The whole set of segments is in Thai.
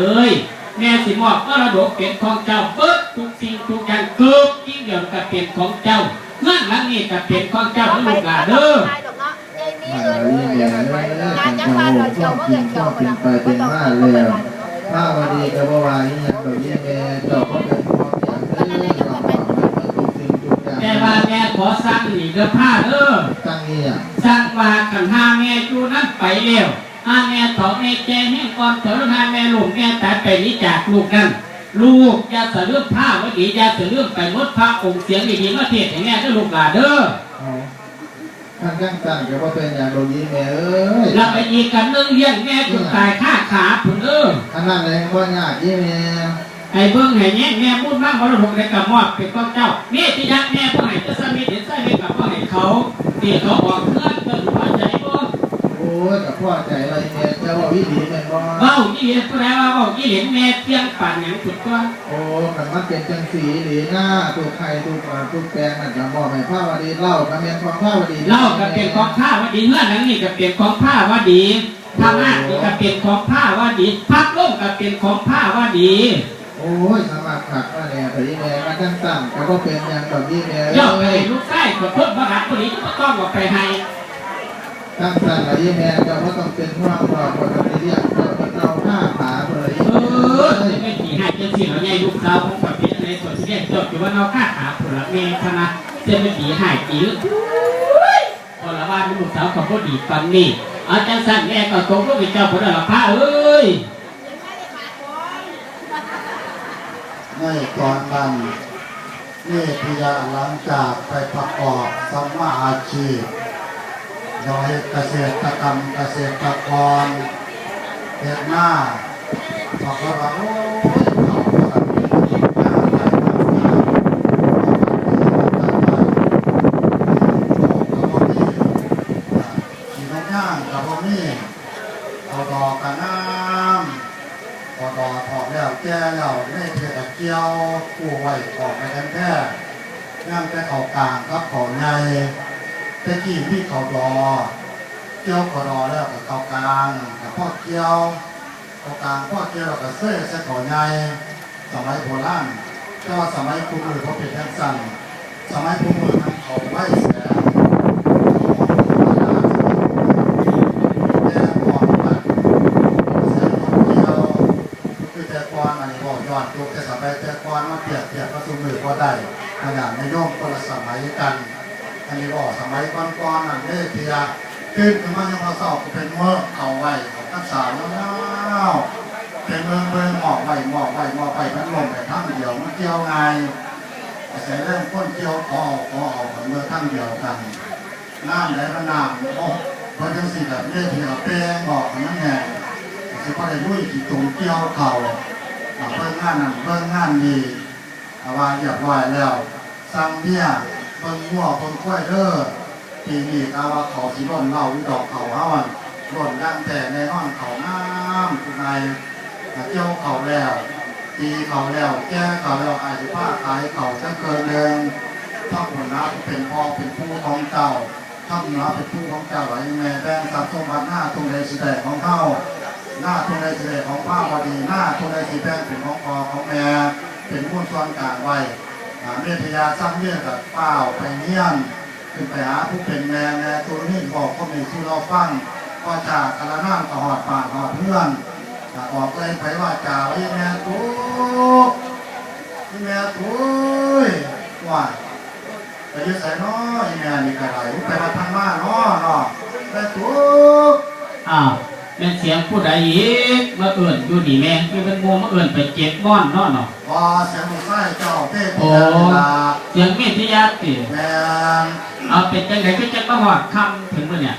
เอ้ยแม่สิมอบมรดกเป็นของเจ้าเบิดทุกสิ่งทุกอย่างเกือบยิ่งเดียวกับเป็นของเจ้าเงื่อนหลังนี้กับเป็นของเจ้าลูกหลานเด้อมาลีแม่เลยกันจะโหชอบกินชอบกินไปเป็นมาแล้วถ้าวดีก็บ่ว่าอีหยังดอกยี่แม่เจ้าก็เป็นพ่ออย่างเด้อเราฝากไว้เพื่อทุกสิ่งทุกอย่างแต่ว่าแม่ขอสั่งหนีเด้อผ้าเด้อตั้งนี่อะสั่งว่ากันห้าแม่อยู่นั้นไปแล้ว หาแม่ถอแม่แจแห้งก่อนเถอะหาแม่ลูกแม่ตายไปนี้จากลูกนั้นลูกอย่าสะเลื่อมผ้าว่าดีอย่าสะเลื่อมไปมดผ้าองค์เสียงดีๆมาเทศให้แม่เด้อลูกหลานเด้อเอาท่านจังสั่นก็บ่เป็นอย่างดอกยี่แม่เอ้ยแล้วไปอีกกันนึงเลี้ยงแม่จนตายค่าขาผุนเด้ออันนั้นเองบ่ยากยี่แม่ให้เบิ่งให้แย่งแม่พูดมากมรดกในกับมอบเป็นของเจ้าแม่ที่ยักแม่ผู้ให้จะสามีเห็นใส่ให้กับพ่อให้เขาที่เขาออกเพื่อนเพิ่นหัวใจบ่โอ้ยกับพ่อใจอะไรแม่เจ้าว่าวิธีแม่นบ่เว้ายี่เห็นผู้ใดว่าเว้ายี่เห็นแม่เพียงป่านหยังสุดตัวโอ้กันมันเป็นจังสีหลีหน้าตูกไข่ตูกปลาตูกแปลงนั่นก็บ่ให้ผ้าวดีเล่าก็แม่นของผ้าวดีเล่ากับเป็นของผ้าวดีเงื่อนหลังนี่กับเป็นของผ้าวดีทางานนี่กับเป็นของผ้าวดีพัดลมกับเป็นของผ้าวดีโอ้ยสมัครขัดว่าแน่แต่ยี่แม่มาจังสั่นก็บ่เป็นอย่างดอกยี่แม่เจ้าไปเอ้ยลูกไส้กดทดบังคับคนนี้ก็ต้องเอาไปให้ จังสั่นละยี่แม่เจ้าบ่ต้องเป็นห่วงดอกบ่ต้องไปเรียกเจ้าเป็นเอาผ้าผาเบยเออไม่ขี่ห้าเจ้าที่เราใหญ่ลูกสาวของกับเป็นในส่วนที่เรียกจบอยู่ว่าเราค่าขาผลเมฆนะเจะไม่ขี่ให้กี่คนละว่าลูกสาวของก็ดีฟังนี่อาจารย์สั่นแม่ก็ตรงลูกเจ้าผลละพระเอ้ยในตอนนั้นเนพิยาหลังจากไปประกอบสัมมาอาชีพ โดยเกษตรกรรมเกษตรกรเฮ็ดหน้าบอกว่าโอ้ยเขาสัตว์มีหน้าหลายหน้าหน้าขี่นกย่างกับพ่อมี่เอาดอกกันน้ำพอดอถอดแล้วแก่แล้วไม่เพียงเกี่ยวกู้ไว้ออกไปกันแท้ย่งแต่เขากลางครับขาใน ต่กี้มีเขาดอเกี่ยวเขาดอแล้วกับเขากลางกับพ่อเกี่ยวเขากลางพ่อเกี่ยวแล้วกับเสื้อใส่เขาในสมัยโบราณก็สมัยภูมือเขาเป็นแท็กซันสมัยภูมือมันเขาไว้แสงแต่ก่อนมันเสียงของเดียวคือแต่ก่อนอันนี้บอกย้อนตัวแต่สมัยแต่ก่อนมาเปรียบเทียบกับสมือก็ได้ขนาดในโยมคนละสมัยกัน อันนี้บอกสมัยก่อนๆนั่นเด้เทียขึ้นมันยังมาสอบเป็นเมื่อเอาไว้ของทักษะแล้วเป็นเมืองเมืองหมอกไว้หมอกไว้หมอกไปมันลงไปทั้งเดียวมันเกี่ยวไงอาศัยเรื่องก้นเกี่ยวคอคอเอาของเมื่อทั้งเดียวกันน้ำไหลมันน้ำโอ้พระจังสิแบบเล่เทียแป้งบอกมันแห้งสิพอได้ลุยกี่ตรงเกี่ยวเข่าเพิ่งงานนั่นเพิ่งงานดีอาว่าเรียบร้อยแล้วสั่งเบี้ย พิ่งมั่วเพิ่งกล้วยเด้อปีนี้กาว่าเขาสิร่นเล่าวิดอกเขาเฮาอันร่นดังแต่ในห้องเขาน้ำคุณนายอ่าเกี่ยวเขาแล้วตีเขาแล้วแก้เขาแล้วอาจจะผ้าขายเขาจะเกินเดิมถ้าผลลัพธ์เป็นพ่อเป็นผู้ของเจ้าถ้าผลลัพธ์เป็นผู้ของเจ้าไหลแม่แบงทรัพย์สมบัติหน้าตรงในสิแดของเขาหน้าทุนในเสด็จของพระวดีหน้าทุนในสีแป้งเป็นของพอของแม่เป็นมุ่นส่วนกลางไว้ เมธยาสร้างเรื่อกับเป้าไปเยี่ยมขึ้นไปหาผู้เป็นแม่แม่ตัวนี้บอกก็มีที่เราฟังก็จากกระนั่งก็หอดปากหอดเพื่อนออกเลยไปว่าจ่าไว้แม่ตุ๊กแม่ตุ๊ยว่าไปยืดใส่น้อยแม่นี่กระไรไปมาทางบ้านน้อเนาะแม่ตุ๊กอ้าว เป็นเสียงผู้ใดอีกมาเอื่นอยู่นี่แม่คือเป็นโมมาเอื่นไปเจ็บก้อนเนาะเนาะพอเสียงลูกไส้เจ้าเต้โอ้เวลาเสียงเมธิยาติแม่นเอาเป็นจังไดก็จะมาหอดคำถึงมื้อเนี่ย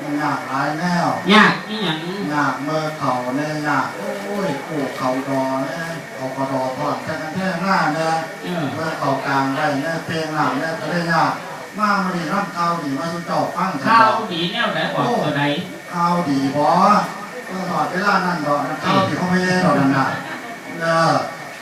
มันยากหลายแนวยากอีหยังยากเมื่อเขาเนี่ยยากโอ้ยปลูกเขาดอเนี่ยเขากระดอทอดกันแท่หน้าเนี่ยเออเมื่อเขากลางได้เนี่ยเปลียงหลังเนี่ยก็ได้ยากมามาดีรับข่าวดีมาสุเจ้าฟังเถอะข้าวดีแนวไหนบอกตัวใด ข่าวดีบ่ก็ถอดเวลานั่นดอกนะข่าวที่เขาไม่แย่ดอกนั่นนะเออ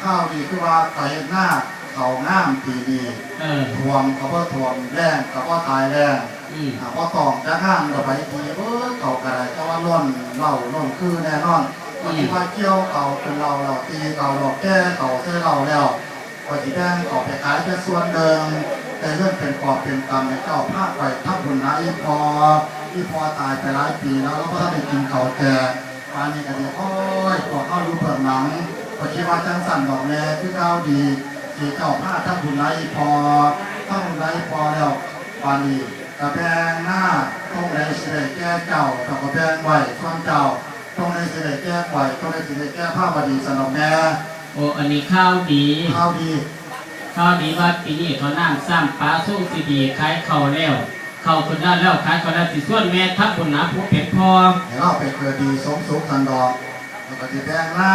ข่าวดีคือว่าไฟหน้าเขาง่ามปีดีเออทวมเขาก็ทวมแรงเขาก็ตายแรงอืมอ่าพอตองจะห้ามเราไปทีเออเขากระไรก็ว่าล้นเล่าล้นคือแน่นอนปฏิวัติเกี่ยวเก่าเป็นเราเราตีเก่าเราแก้เก่าเส้เราแล้วปฏิแดงเก่าไปขายแค่ส่วนเดิม แต่เรื่องเป็นกอบเป็นกรรมในเจ้าภาคไปทับบุญนะอีพออีพอตายไปหลายปีแล้วแล้วก็ถ้าได้กินเก่าแก่ปานนี้ก็ดีโอ้ยพอเข้าดูเปิดหนังปฏิวัติจังสั่นดอกแม่คือเก้าดีสีเก่าผ้าทับบุญนะอีพอทับบุญนะอีพอแล้วปานนี้กระแบงหน้าต้องในสิได้แก้เจ้ากับกระแบงไหวส่วนเจ้าต้องในสิได้แก้ไหวต้องในสิได้แก้ผ้าบดีสนองแม่โอ้อันนี้ข้าวดีข้าวดี ข้าวดีว่าปีนี้เขานั่งซ้ำปลาส้มสีดีขายเขาวแล้วเขาคนได้แล้วขายเขาได้สิส่วนแม่ทับบุญนะผู้เป็นพ่อให้เราไปเกิดดีสมสุขสันดอกแล้วก็จะแดงหน้า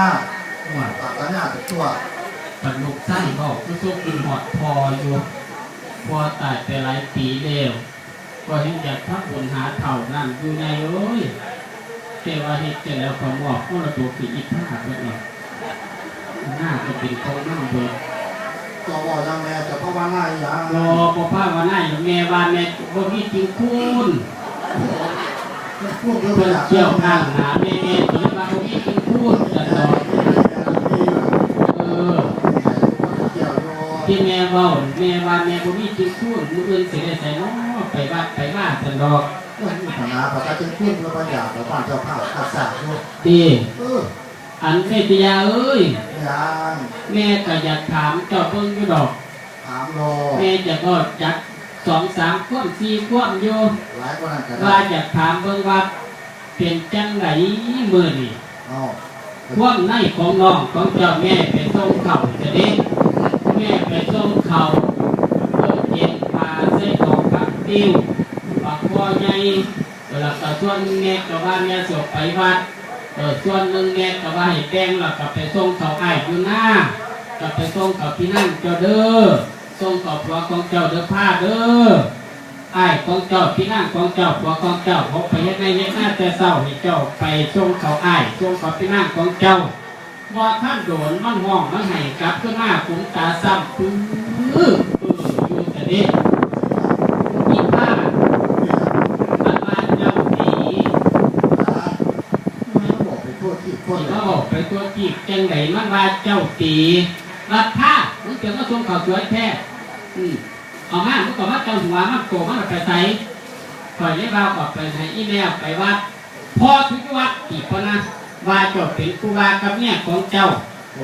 ว่าตัดสัญญาติดตัวปลูกไส้บอกผู้สู้กินหอดพออยู่พอตายไปหลายปีแล้วก็เห็นอยากทับบุญหาเท่านั่นอยู่ในโอ้ยเทวาเฮ็ดเสร็จแล้วก็มอบผู้ละตัวคืออีกภาพแล้วเนี่ยหน้าจะเป็นของน้ำเบิด ตัวบอกยังแม่จะพ่อว่าหน้าอย่างรอพ่อพาว่าหน้าอยู่แม่บ้านแม่บ่มีจริงคุณพูดเยอะไปเพิ่นอยากเชี่ยวข้างหาแม่แม่ตัวนี้ว่าบ่มีจริงคุณจะดอกเออเกี่ยวโยที่แม่เว้าแม่ว่าแม่บ่มีจริงคุณมื้ออื่นสิได้ใส่น้อไปวัดไปว่าจังดอกว่ามีฐานะประชาชนพูดเพื่อประหยัดแล้วบ้านเจ้าภาพกษัตริย์อยู่ตีเอออันเมตยาเอ้ย ยังแม่ก็อยากถามเจ้าเบิ่งอยู่ดอก ถามโลแม่จะก็จักสองสามความสี่ความอยู่หลายคนนั่นก็ว่าได้อยากถามเบิ่งว่าเป็นจังไดมื้อนี้เอาความในของน้องของเจ้าแม่ไปส่งเขาจะเด้แม่ไปส่งเขาเออเย็นปลาใส่ของผักติ้วปักคอใหญ่แล้วก็ส่วนแม่ก็ว่าแม่สิไปวัด เออส่วนหนึงแม่ก็ว่าให้แกงแล้วก็ไปส่งเขาอ้ายอยู่หน้าก็ไปส่งเขาพี่นั่นเจ้าเด้อส่งเขาผัวของเจ้าเด้อผ้าเด้อไอ้ของเจ้าพี่นั่นของเจ้าผัวของเจ้าเขาไปเฮ็ดในเฮ็ดหน้าแต่เศร้าให้เจ้าไปส่งเขาไอ้ส่งเขาพี่นั่นของเจ้าว่าท่านโดนมันห้องมันให้กลับขึ้นมาขุมตาซ้ำปื้อเอออยู่แต่เด็กมีผ้ามันมาเจ้าตี ไม่บอกไปทั่วที่ทั่ว ที่ เลย เขาบอกไป ตัวจีบจังไดมันว่าเจ้าตีรัดผ้ามึงเจอมาส่งข่าวสวยแท้อืมเอามามึงก็มาเจ้าหัวมันโกมันเอาไปใส่ปล่อยให้เราออกไปให้อีแมวไปวัดพอทุกวัดอีกคนนะว่าเจ้าเป็นครูบากับเนี่ยของเจ้า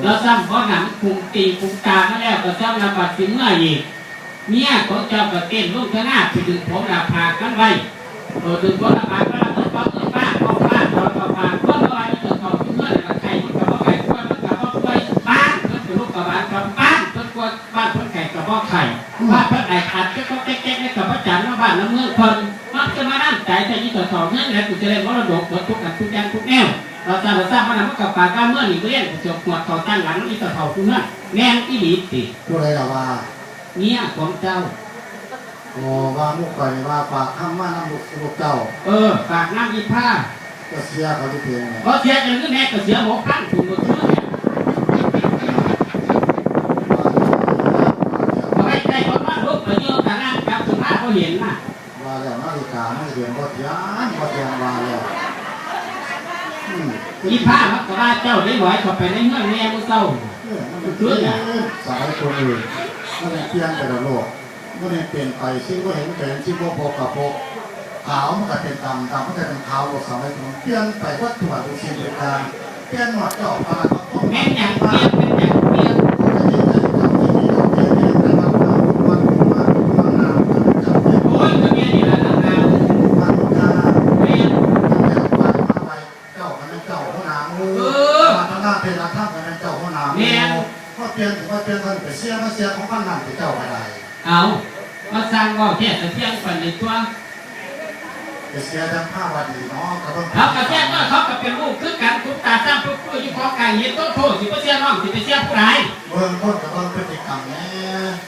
แล้วซ้ำเพราะหนังคุมตีคุมตามาแล้วก็ซ้ำระบาดถึงเมื่ออีกเนี่ยของเจ้าก็เต้นลูกชนะไปดึงผมดาผากันไว้เออดึงผมดาผากก็แล้วก็เอิ้นป้าพ่อป้าตอนต่อปากก็ละลา กับพ่อไข่บ้านเพิ่นไข่ขาดก็ก็แก๊กๆให้กับพ่อจันทร์แล้วบ้านแล้วเมืองเพิ่นมันจะมานั่งใจแต่ยี่ต่อสองนั่นแหละกูจะได้มรดกหมดทุกอันทุกอย่างทุกแนวเราจะเราทราบว่ามันกับปากกาเมื่อนี่เรียนจบหัวเขาตั้งหลังอีต่อเขาคุณนั่นแม่นอีหลีติผู้ใดละว่าเนี่ยของเจ้าโอ้ว่ามุกไปว่าปากข้ามมาน้ำลูกลูกเจ้า เออปากน้ำอีผ้าก็เสียเขาที่เพียงไงเพราะเสียจังคือแม่ก็เสียหมกพันถุงหมดเชื่อเนี่ยเอาไว้ใจคนว่าลูกไปเยอะแต่นั่งกับสุภาพ เขาเห็นน่ะว่าแล้วนาฬิกาไม่เดือนก็เทียนก็เทียนว่าแล้วอืมอีผ้ามันก็ว่าเจ้าได้ไหวเข้าไปในเงื่อนแม่มือเศร้าเออมันเป็นเรื่องสายคนอื่นมันเป็นเพียงแต่ละโลกมันเป็นเปลี่ยนไปซึ่งก็เห็นเป็นซึ่งก็พอกับพอขาวมันก็เป็นดำดำมันก็เป็นขาวหมดสมัยก่อนเปลี่ยนไปวัตถุทุกสิ่งทุกอย่างเปลี่ยนหมดเจ้าพาเขาต้องแม่นอย่างเปลี่ยนเป็นอย่าง เอามาสร้างว่าแค่แต่เที่ยงฝันในตัวเขากระแทกว่าเขาก็เป็นลูกคือกันทุกตาสร้างทุกผู้อยู่ของกายเห็นต้นโทษสิบ่เสียน้องสิไปเสียผู้ใด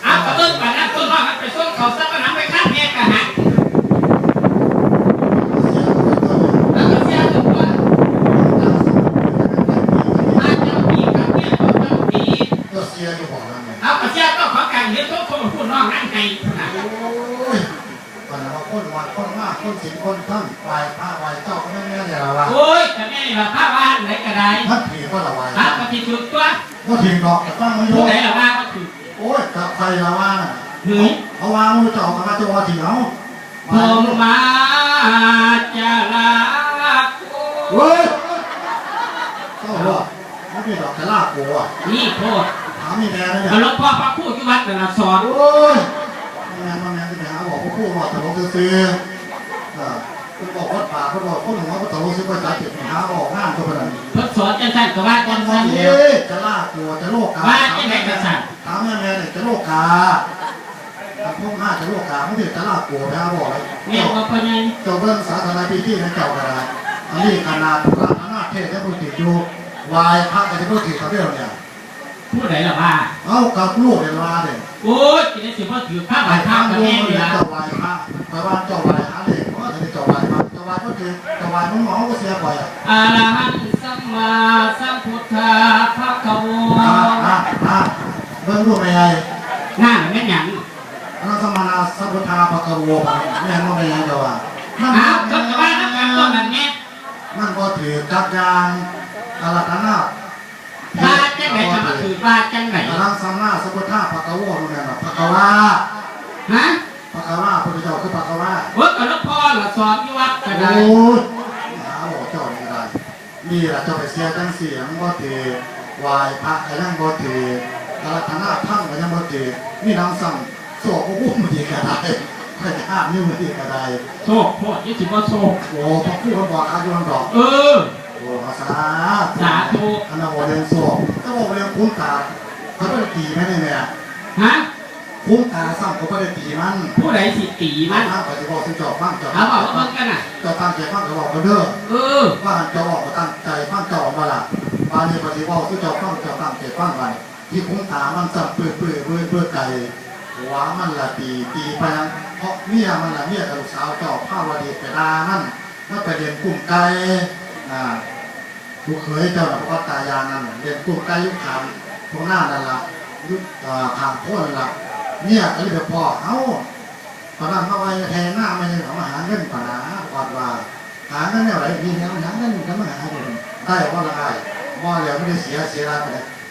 อ้าวก็ต้นป่านนั้นต้นน้องมันไปส่งเขาซักน้ำไปข้างแม่กะหักแล้วก็เสียถึงว่าถ้าเจ้าดีกับแม่ก็เจ้าดีเอากระแทกก็ของกายเห็นต้นโทษผู้น้องนั่งไงนะ คน วัดคนมากคคนสิงคนท่านไหวพระไหวเจ้าก็ไม่แม่เนี่ยละวะโอ้ยแต่แม่นี่ว่าพระว่านไหนก็ได้มันผีก็ละไหวพระปฏิจุตัวก็ถึงดอกแต่ตั้งไม่โยผู้นใดละว่าก็ถือโอ้ยกับใครละว่าน่ะเฮ้ยเอาวางมือเจ้ากับมาเจ้าว่าถึงเอาผมมาจะลาโกเฮ้ยเจ้าหรอไม่เป็นดอกแต่ลากกูอะนี่โทษถามมีแม่เลยเนี่ยเอาหลวงพ่อพระครู่ที่วัดแต่ละสอนโอ้ยแม่มาแม่จะไป หาบอกพวกผู้บอกตลกซื้อๆอ่าคุณบอกวัดป่าคุณบอกคนหนึ่งว่าตลกซื้อไปจ่ายเก็บหาออกงานก็เป็นอะไรทดสอนจังสั่นก็ว่าจังวัสั่นนนี้แล้วจะลากตัวจะโลกกาว่าจังไหนจังสั่นถามแม่แม่เนี่ยจะโลกกาทำพวกห้าจะโลกกาไม่ถึงจะลากตัวไปหาบอกเลยแม่ว่าพ่อใหญ่เจ้าเบิ้งสาธารณพิธีในเจ้ากระดาษอันนี้ขนาดพระอนาเทศได้พูดติดอยู่วายพระกันจะพูดติดกับเรื่องเนี่ย ผู้ใดละว่าเอากับลูกเรียนว่าเนี่ยโอ้ยกินได้สิพ่อถือพระไปบาททาข้างงกับโยแม่มนี่เรียนละเจ้าวายพระไปบ้านเจ้าวายหาเหล็กเพราะว่าจะเจ้าวายพระเจ้าวายก็คือเจ้าวายมึงหมอก็เสียบ่อยอะอาระหังสัมมาสัมพุทธาภะคะวอ่าะอ่าอ่าเบิ้งลูกเป็นไงนั่นแม่นหยังอนันตมานาสัพพุทธาปะกะโวแม่นว่าเป็นไงเจ้าว่ามันอ้าวก็จะว่าน้ำกันต้นนั้นแม่มันก็ถือกักยางอารัตนาว่าจังไหนจะมา ถือว่าจังไหนอนังสัมมาสัพพุทธาปะกะโวนู่นน่ะปะกะวาฮะปะกะวาพระเจ้าคือปะกะวาเวิร์กกับหลวงพ่อละสอนที่วัดก็โอ้ได้ยหาบอกเจ้านี่ได้นี่แหละเจ้าไปเสียจังเสียงบ่ถือวายพระไอ้นั่งบ่ถืออารัตนาพังก็ยังบ่ถือนี่น้ำสั่งโศกโอ้โหมันดีก็ได้ใครจะห้ามนี่มันดีก็ได้โชคโทษยี่สิบว่าโชคโอ้พระผู้เขาบอกอายุนดอกเออโอ้ภาษาสาธุอันนั้นบอกเรียนโศก คุ้มตาเขาไม่ได้ตีไหมเนี่ยเนี่ยฮะคุ้มตาซ้ำเขาไม่ได้ตีมันผู้ใดสิตีมันถ้าเขาจะบอกที่จอบฟังจอบเอาบอกว่าเบิ่งกันน่ะ จอบตั้งใจฟังเขาบอกเขาเด้อเออว่าจะบอกก็ตั้งใจฟังจอบมาละบานี้ปฏิบัติที่จอบฟังจอบตั้งใจฟังไปที่คุ้มตามันสั่เปื่อยเปื่อยเปื่อยเปื่อยไก่หัวมันละตีตีไปยังเพราะเมียมันละเมียกับลูกสาวจอบผ้าวดีไปดามันมันไปเรียนกลุ่มไก่อ่า ลูกเคยเจ้าหน้าพ่อตายานั่นเรียนกลุ่มใกล้ยุคขามตรงหน้านั่นละยุคอ่าขามโค่นละเนี่ยก็เลยไปพ่อเอ้าตอนนั้นมาไว้แทนหน้าม่ใช่เขาหาเงินป่านะกอดว่าหาเงินแนวไหนดีแนวหาเงินก็มาหาเงินได้ว่าละไอ้บ่แล้วไม่ได้เสียเสียอะไรไป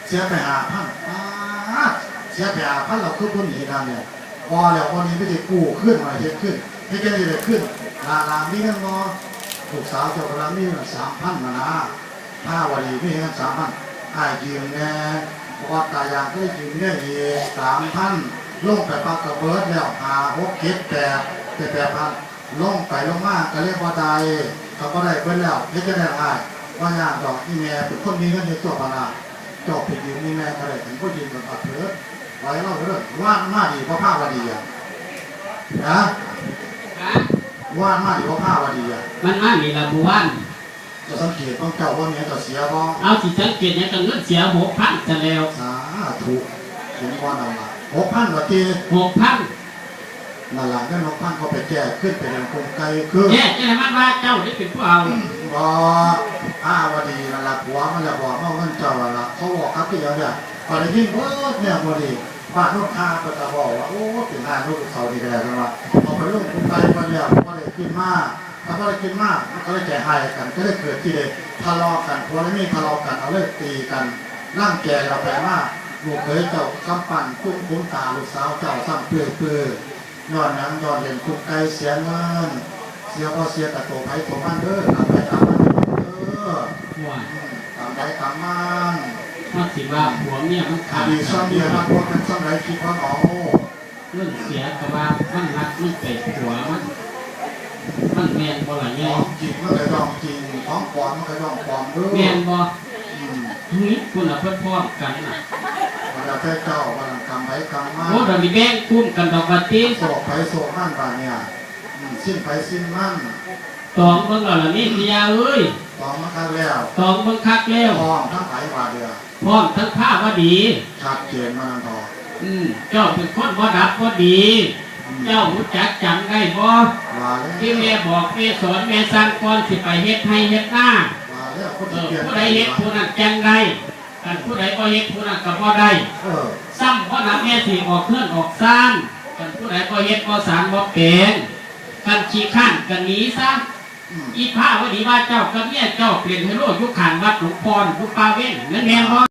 เสียไปหาพันป๊าเสียไปหาพันเราคือคนหนีนั่นเนี่ยบ่แล้วคนนี้ไม่ได้กู้ขึ้นมาเฮ็ดขึ้นให้แกได้ขึ้นลาลามีเงินบ่ลูกสาวเจ้ากำลังมีสามพันมานะ ถ้าวันนี้ไม่สามพันอายืมแน่พราะว่าตายางก็ได้ยืมได้อีกสามพันลงไปปากกระเบิดแล้วหาหกเก็ดแปดแปดแปดพันลงไปลงมากก็เรียกว่าใดเขาก็ได้เบิ้แล้วเฮ็ดจะได้อายว่างานดอกนี่แม่เป็นคนมีเงินในตัวปานาจอบไปยืมนี่แม่ก็ได้ถึงก็ยืมกับอัดเถิดไว้เล่าเรื่องว่านมาดีเพราะผ้าวดีอะนะฮะว่านมาดีเพราะผ้าวดีอะมันมานี่ละบุวน จะสังเกตต้องเจ้าว่าเนี้ยจะเสียบ้องเอาสิสังเกตเนี่ยก็เงินเสียหกพันจะแล้วสาธุเห็นว่านั่นละหกพันกว่าทีหกพันนั่นละก็หกพันก็ไปแก้ขึ้นไปเป็นกลไกคือแย่จะไหนมันว่าเจ้าได้เป็นผู้เอาบออ้าวดีนั่นละผัวมันละบอกว่าเงินเจ้านั่นละเขาบอกครับที่เดียวเนี่ยพอได้ยินเออเนี่ยพอดีบ้านลูกค้าก็จะบอกว่าโอ้ถึงงานลูกเขาดีแล้วนะว่าเอาไปลงกลไกมันแล้วก็เลยขึ้นมา กถ้าก็เลยขึ้นมากมันก็เลยแก่หายกัน ก็เลยเกิดที่เด็ทะเลาะกันผัวและเมียทะเลาะกันเอาเลยตีกันร่างแก่เราแปลมากลูกเคยเจ้ากำปั่นคุ้มคุ้มตาลูกสาวเจ้าซ้ำเปื่อยเปื่อยย้อนหนังย้อนเล่นคุกไก่เสียเงินเสียก็เสียแต่ตัวไผ่ตัวมันเด้อตามไปตามมันเด้อหัวตามไปตามมันมันสิว่าผัวเมียมันอขาดดีตซ้ำเดียวนะพวกมันซ้ำไรคิดว่าเอาเรื่องเสียก็ว่ามันรักมันเป็ดผัวมันมัน แมนบ่ล่ะขแย่องจริงมันก็ต้องจริงของปลอมมันก็ต้องปลอมเด้อแมนบ่อืมเฮ้ยคุณน่ะเพิ่นพร้อมกันน่ะมันจะแค่เจ้ามันกำไว้กำมาโอ้เรามีแบ่งคุ้มกันดอกว่าติโศกไปโศกมันบาเนี่ยอืมสิ้นไปสิ้นมันตองเบิ่งแล้วล่ะนี่สิยาเอ้ยปลอมมันคันแล้วตองเบิ่งคักแล้วปลอมทั้งไผ่บาเดือพร้อมทั้งภาพว่าดี ชัดเจนมันพออืมเจ้าเป็นคนบ่ดับบ่ดี เจ้ารู้จักจำได้บ่ว่าแล้วที่แม่บอกแม่สอนแม่สั่งก่อนสิไปเฮ็ดให้เฮ็ดหน้าว่าแล้วคนเอที่อเปลี่ยนผู้ใดเฮ็ดผู้นั้นจังได้กันผู้ใดบ่เฮ็ดผู้นั้นก็บ่ได้เออซ้ำเพราะนั้นแม่สิออกเคลื่อนออกซ่านกันผู้ใดบ่เฮ็ดบ่สารบ่เป็นกันขี้ข้านกันหนีซะอืมอีพระวดีว่าเจ้ากับเนี่ยเจ้าเปลี่ยนให้โลกยุคขานวัดหลวงพ่อยุคปาเว้นนั่นแน่นอน